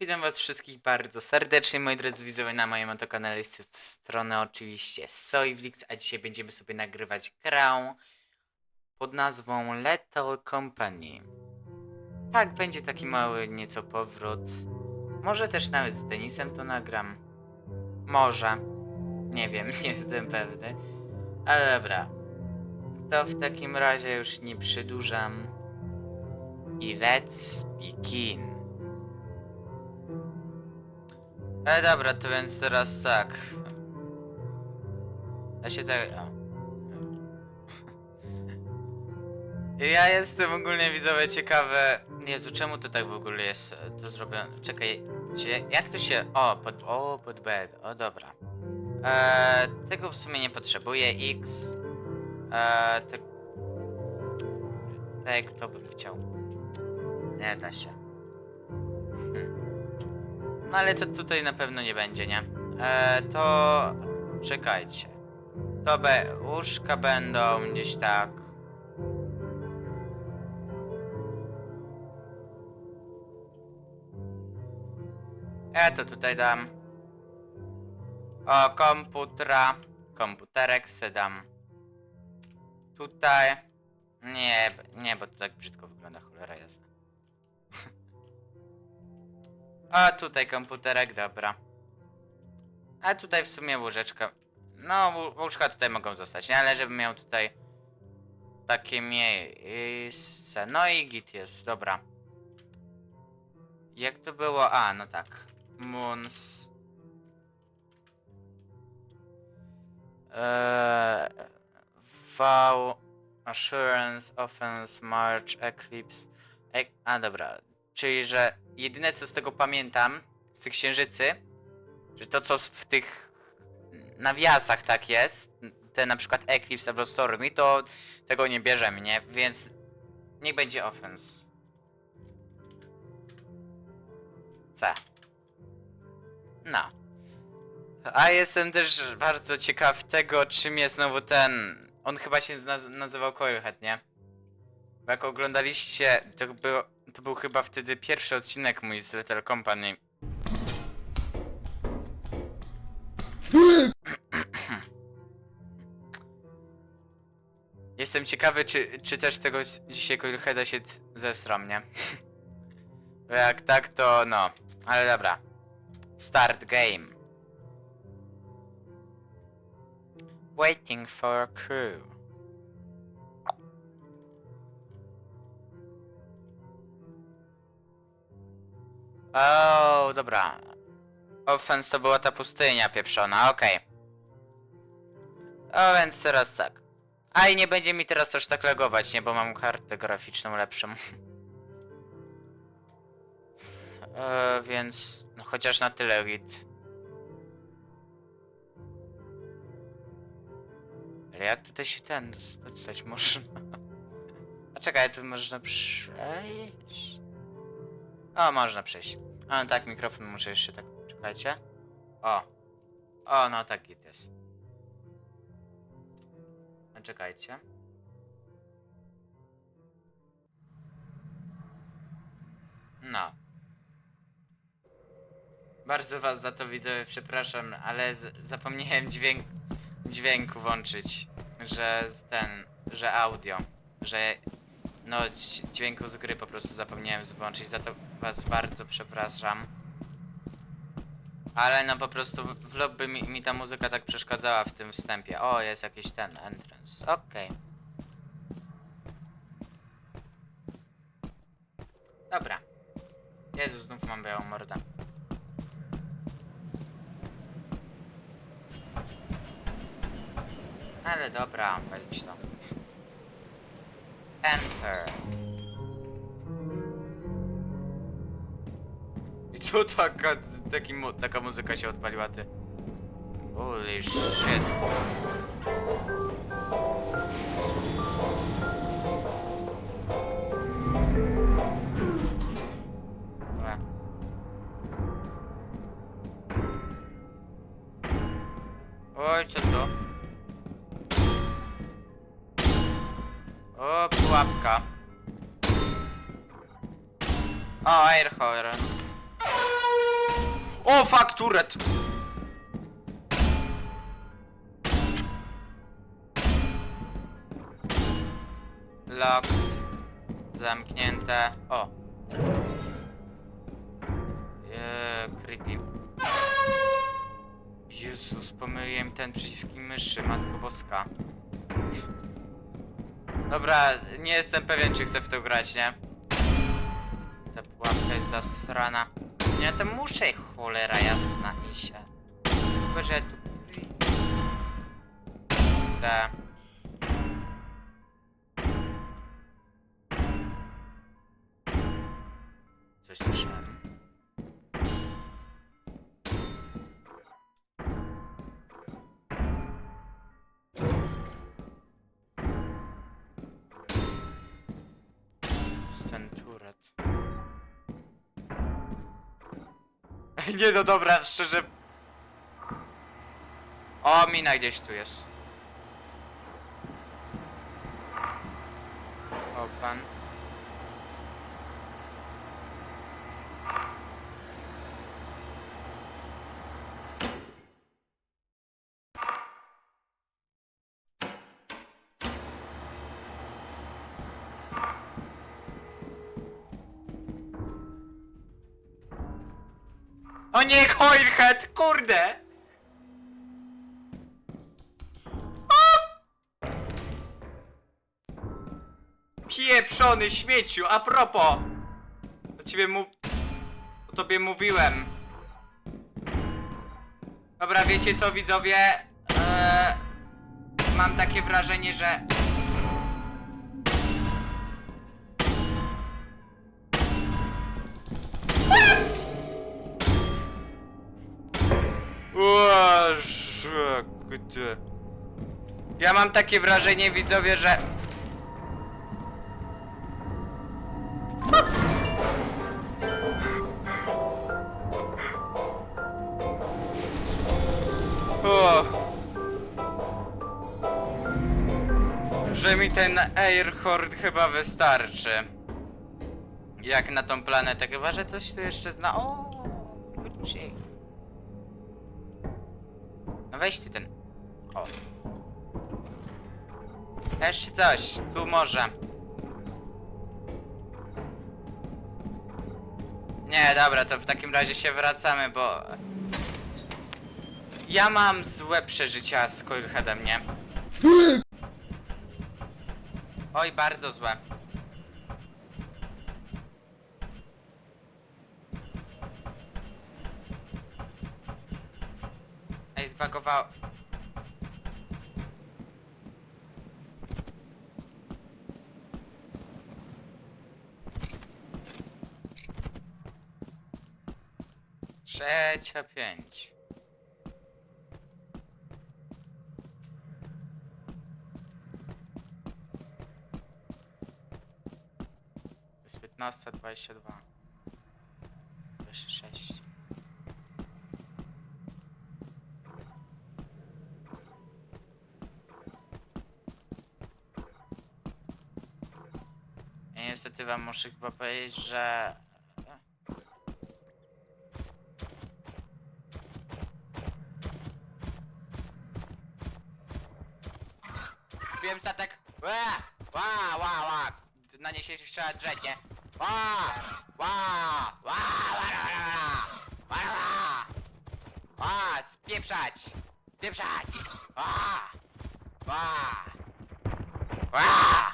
Witam was wszystkich bardzo serdecznie, moi drodzy widzowie, na moim oto kanale strony oczywiście Soyflix, a dzisiaj będziemy sobie nagrywać grę pod nazwą Lethal Company. Tak, będzie taki mały nieco powrót. Może też nawet z Denisem to nagram. Może. Nie wiem, nie jestem pewny. Ale dobra. To w takim razie już nie przedłużam. I let's begin. E dobra, to więc teraz tak. Ja się tak. O. Ja jestem ogólnie widzowie ciekawy. Jezu, czemu to tak w ogóle jest e, to zrobione? Czekaj, jak to się. O, pod. O, pod bed. O, dobra. E, tego w sumie nie potrzebuję. X. E, te... Tak, to bym chciał. Nie da się. No ale to tutaj na pewno nie będzie, nie? E, to czekajcie. To be, łóżka będą gdzieś tak. Ja to tutaj dam. O, komputera. Komputerek se dam. Tutaj. Nie, nie, bo to tak brzydko wygląda, cholera jasna. A tutaj komputerek, dobra. A tutaj w sumie łóżeczka. No, łó- łóżka tutaj mogą zostać, nie? Ale żebym miał tutaj takie miejsce. No i git jest, dobra. Jak to było? A, no tak. Moons. Eee, Assurance, Offense, March, Eclipse. E a dobra. Czyli, że jedyne co z tego pamiętam, z tych księżycy, że to co w tych nawiasach tak jest, te na przykład Eclipse albo Stormy, to tego nie bierzemy, nie? Więc niech będzie offense. C. No. A jestem też bardzo ciekaw tego, czym jest znowu ten... On chyba się naz nazywał Coilhead, nie? Jak oglądaliście, to był, to był chyba wtedy pierwszy odcinek mój z Little Company. Jestem ciekawy, czy, czy też tego dzisiaj Coilheada się t- zestram, nie? Bo jak tak, to no. Ale dobra. Start game. Waiting for crew. O, dobra. Offense to była ta pustynia pieprzona, okej. O, więc teraz tak. A i nie będzie mi teraz też tak lagować, nie, bo mam kartę graficzną lepszą. e, więc no, chociaż na tyle git. Ale jak tutaj się ten dos- dostać można? A czekaj, tu można przejść? O, można przejść. A, no tak, mikrofon muszę jeszcze tak, czekajcie. O. O, no tak git jest. A czekajcie. No. Bardzo was za to widzowie przepraszam, ale zapomniałem dźwięk dźwięku włączyć, że ten, że audio, że no dź- dźwięku z gry po prostu zapomniałem włączyć, za to was bardzo przepraszam. Ale no po prostu w, w lobby mi, mi ta muzyka tak przeszkadzała w tym wstępie. O, jest jakiś ten entrance. Okej. Dobra. Jezu, znów mam białą mordę. Ale dobra, wejdź to. Enter. I tu taka, taki, taka muzyka się odpaliła, ty. Holy shit. Oj, co to? Pułapka. O, air horn. O, fakturet! Locked. Zamknięte. O. Eee, creepy. Jezus, pomyliłem ten przycisk myszy, matko boska. Dobra, nie jestem pewien, czy chcę w to grać, nie? Ta pułapka jest zasrana. Ja to muszę, cholera jasna, i się. Chyba, że tu... Da. Nie no dobra, szczerze. O, mina gdzieś tu jest. O, pan. O nie, Coilhead, kurde! Pieprzony śmieciu, a propos! O ciebie. O tobie mówiłem. Dobra, wiecie co widzowie? Eee, mam takie wrażenie, że... Gdy... Ja mam takie wrażenie, widzowie, że... Że mi ten Airhord chyba wystarczy. Jak na tą planetę, chyba że coś tu jeszcze zna. O, kurczę. No weź ty ten. O. Jeszcze coś, tu może. Nie, dobra, to w takim razie się wracamy, bo... Ja mam złe przeżycia z Coilheadem, nie? Oj, bardzo złe. Ej, zbagowało. Trzecia pięć. Jest piętnasta, dwadzieścia dwa. Dwadzieścia sześć. Ja niestety wam muszę chyba powiedzieć, że... Kupiłem statek. Ła, ła, ła. Na nie się nie? Ła, ła, ła, ła, ła, ła, ła, ła. Ła, spieprzać. Spieprzać. Ła, ła, ła.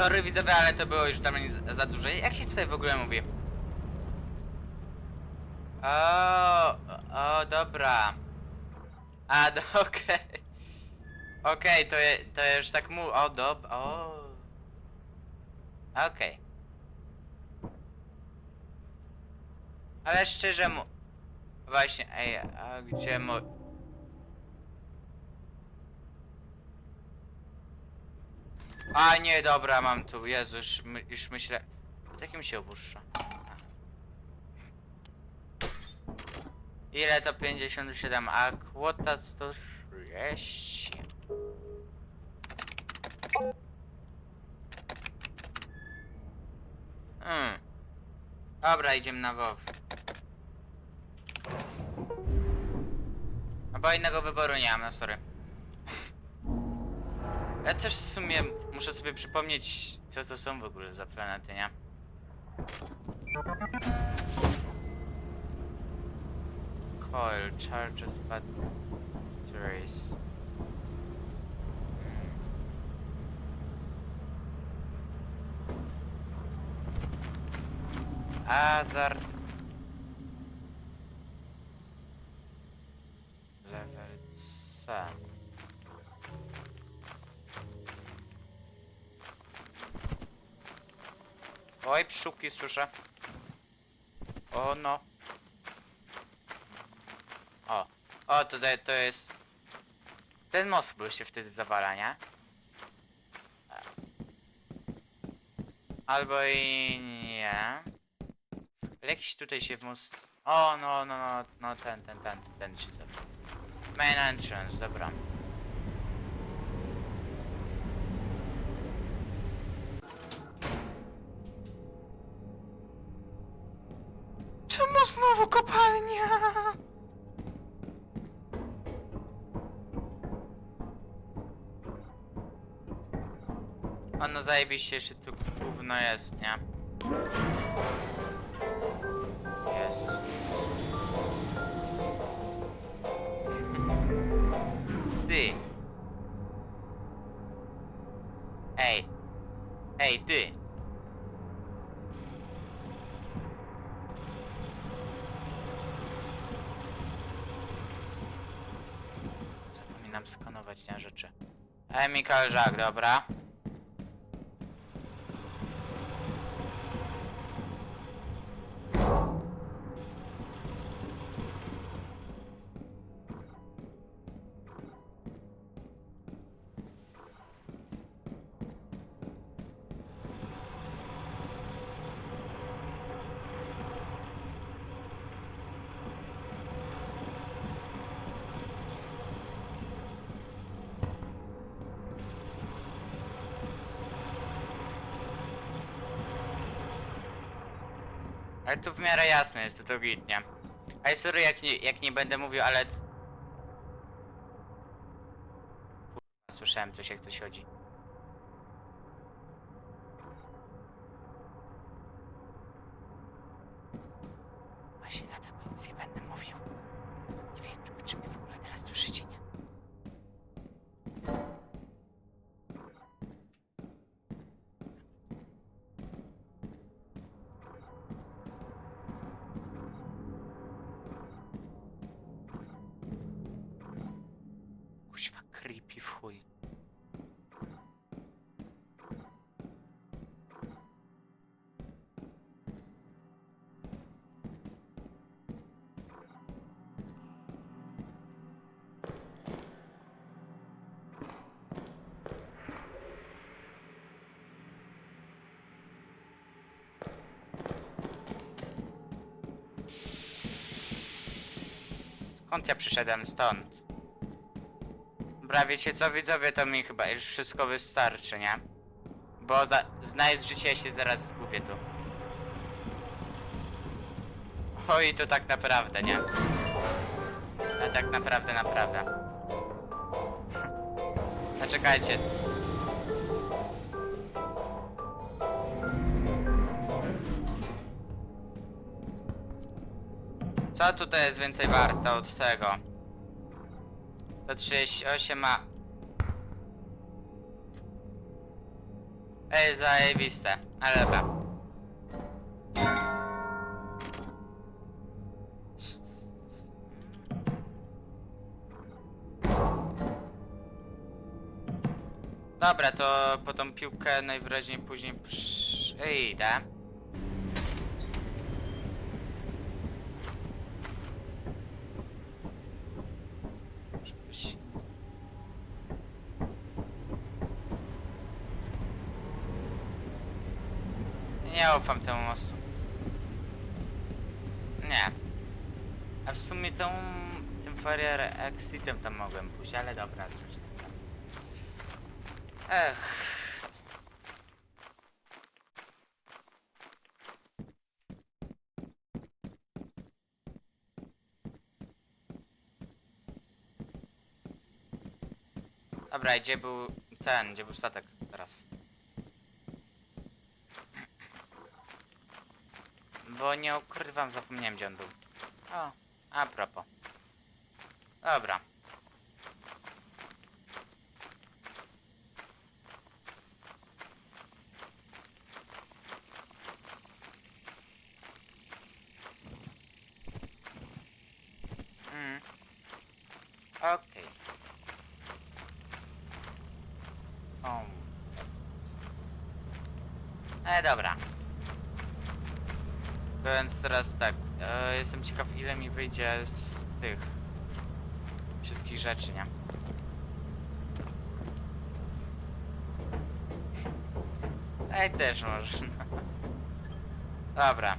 Sorry widzowie, ale to było już dla mnie za- duże. Jak się tutaj w ogóle mówi? O, o, dobra. A, do, okej. Okej, to, je, to już tak mu... O, dob... O. Okej. Ale szczerze mu... Właśnie, ej, a gdzie mu... A nie, dobra, mam tu, Jezu, już, my, już myślę... Takim się opuszcza. Ile to 57, a kwota 130. Hmm. Dobra, idziemy na WoW. No bo innego wyboru nie mam, no sorry. Ja też w sumie muszę sobie przypomnieć, co to są w ogóle za planety, nie? Coil charges batteries. Hazard. Oj, pszczółki słyszę. O no. O. O, tutaj to jest... Ten most był się wtedy zawala, nie? Albo i nie. Ale Jakiś tutaj się w most... O, no, no, no, no, ten, ten, ten, ten się zawala. Main entrance, dobra. Czemu znowu kopalnia? A no zajebiście jeszcze tu gówno jest, nie? Jest. Ty. Ej. Ej, ty. Zapominam skanować nie rzeczy. Mikael Żak, dobra. Ale tu w miarę jasne jest, to to git, nie? Ej, sorry jak nie, jak nie będę mówił, ale... Kurwa, słyszałem coś jak coś chodzi. Właśnie dlatego nic nie będę mówił. Nie wiem, czy mnie w ogóle teraz słyszycie, Skąd ja przyszedłem stąd? Dobra, wiecie co, widzowie, to mi chyba już wszystko wystarczy, nie? Bo za, znając życie, ja się zaraz zgubię tu. Oj, to tak naprawdę, nie? A tak naprawdę, naprawdę. Zaczekajcie. c- Co tutaj jest więcej warte od tego? To 38 ma... Ej, zajebiste. Ale dobra. Dobra, to po tą piłkę najwyraźniej później przyjdę. Żebyś... Nie ufam temu mostu. Nie. A w sumie tą, tym Farrier Exitem tam mogłem pójść, ale dobra. tam. Ech. Dobra, gdzie był ten, gdzie był statek teraz? Bo nie ukrywam, zapomniałem gdzie on był. O, a propos. Dobra. Mm. Okej. O. E, dobra. Więc teraz tak, e, jestem ciekaw ile mi wyjdzie z tych wszystkich rzeczy, nie? Ej, też można. Dobra.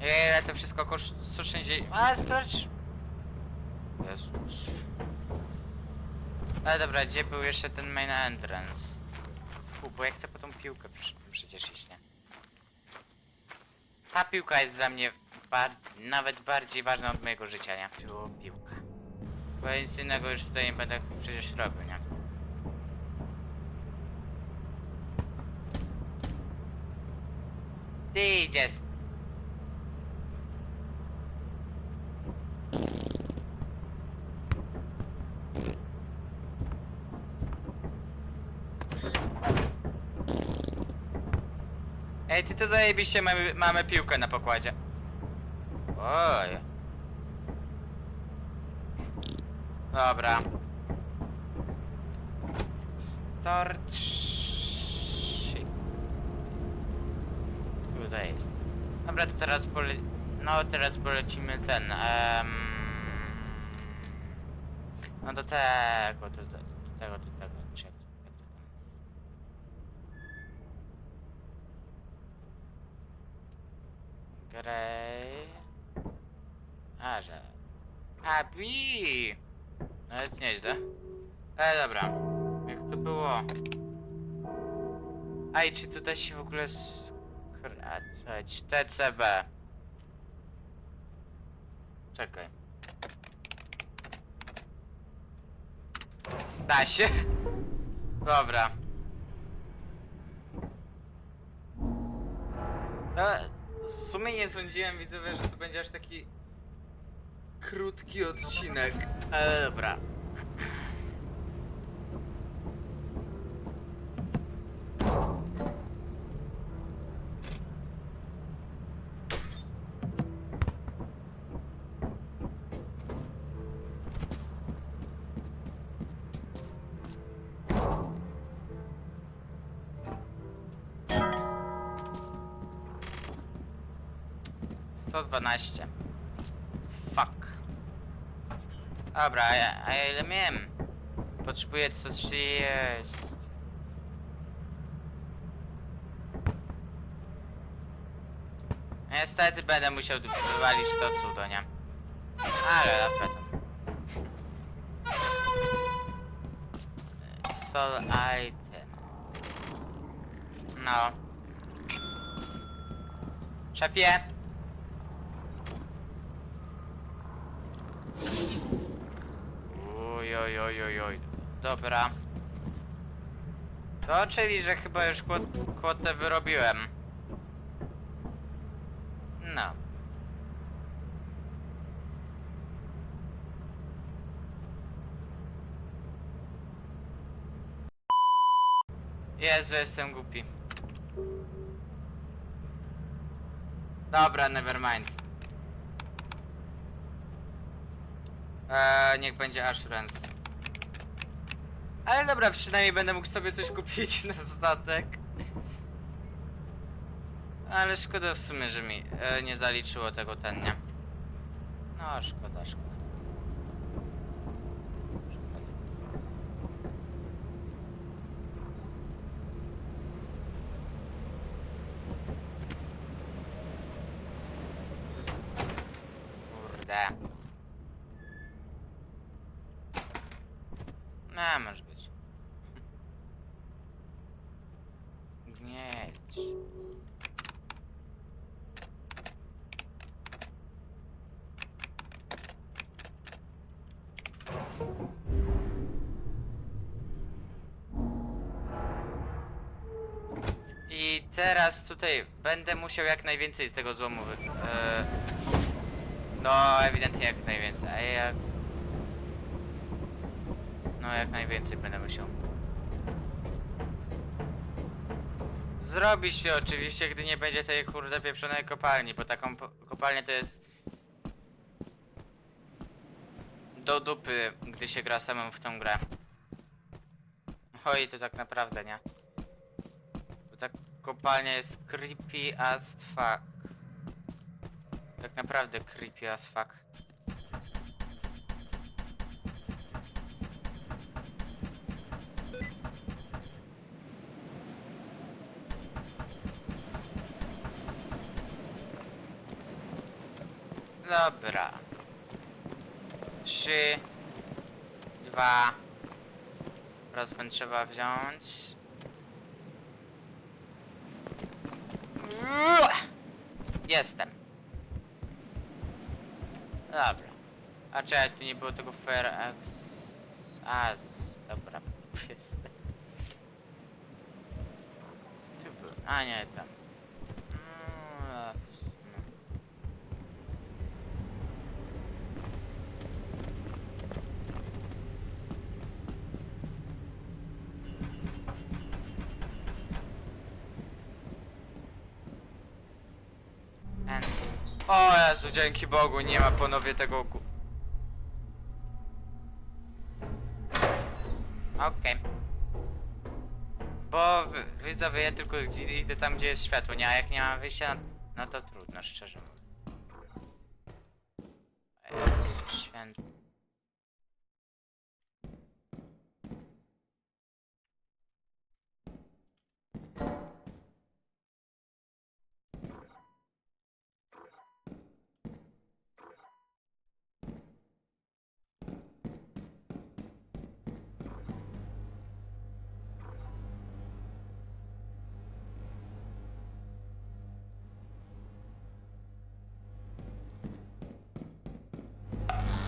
Ile to wszystko kosztuje? 160... A, stracz... Jezus. Ale dobra, gdzie był jeszcze ten main entrance? Fu, bo ja chcę po tą piłkę przecież iść, nie? Ta piłka jest dla mnie bar nawet bardziej ważna od mojego życia, nie? Tu piłka. Bo nic innego już tutaj nie będę przecież robił, nie? Ty idziesz. Ej, ty to zajebiście mamy, mamy piłkę na pokładzie. Oj. Dobra. Startship. Tutaj jest. Dobra, to teraz pole... No, teraz polecimy ten, em... No do tego, do, do tego, do tego, czy jak, jak to tam... Grey. A, że. Bi! No jest nieźle. E, dobra. Jak to było? Aj, czy tu da się w ogóle skracać? TCB. Czekaj. Da się? Dobra. No, w sumie nie sądziłem, widzowie, że to będzie aż taki krótki odcinek. E, dobra. Sto dwanaście. Fuck. Dobra, a ja, ile miałem? Potrzebuję co zjeść. Niestety będę musiał wywalić to cudo, nie? Ale dobra tam. Sol item. No. Szefie! Oj, oj, oj. Dobra. To czyli, że chyba już kwot- kwotę wyrobiłem. No. Jezu, jestem głupi. Dobra, nevermind. Eee, niech będzie Assurance. Ale dobra, przynajmniej będę mógł sobie coś kupić na statek. Ale szkoda w sumie, że mi e, nie zaliczyło tego ten, nie? No, szkoda, szkoda. Kurde. No, może być. Gnieć. I teraz tutaj będę musiał jak najwięcej z tego złomu wy... E... No, ewidentnie jak najwięcej, a jak... No, jak najwięcej będę musiał. Zrobi się oczywiście, gdy nie będzie tej kurde pieprzonej kopalni, bo taką kopalnię to jest... Do dupy, gdy się gra samemu w tą grę. Oj, to tak naprawdę, nie? Bo ta kopalnia jest creepy as fuck. Tak naprawdę creepy as fuck. Dobra. Trzy. Dwa. Rozpęd trzeba wziąć. Jestem. Dobra. A czekaj, tu nie było tego Fair. A, dobra, jestem. A nie, tam. Mm, a, no. Ten. Dzięki Bogu, nie ma ponownie tego gu... Okej. Bo w- widzowie, ja tylko gdzie- idę tam, gdzie jest światło, nie? A jak nie ma wyjścia, no to trudno, szczerze mówiąc. Jezu, święty.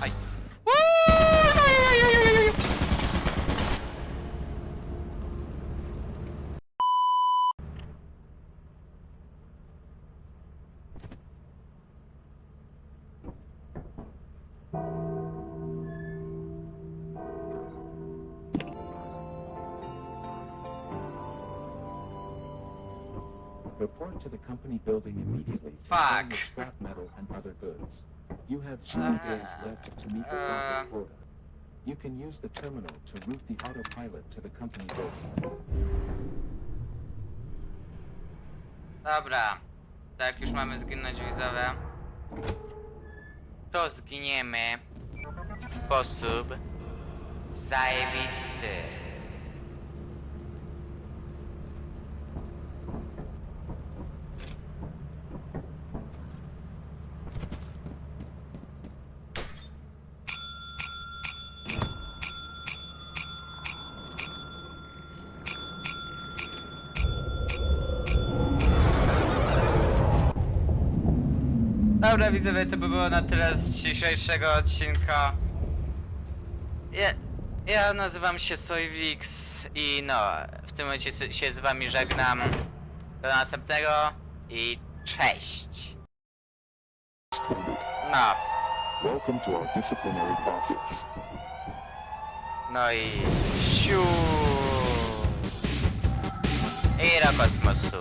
Aj. Report to the company building immediately to Fuck. find the scrap metal and other goods. You have three days left to meet the profit quota. You can use the terminal to route the autopilot to the company building. Dobra. Tak, już mamy zginąć widzowie. To zginiemy w sposób zajebisty. Dobra widzowie, to by było na tyle z dzisiejszego odcinka. Ja, ja nazywam się Sojwix i no, w tym momencie się z wami żegnam. Do następnego i cześć. No, Welcome to our disciplinary process. no i siu. I do kosmosu.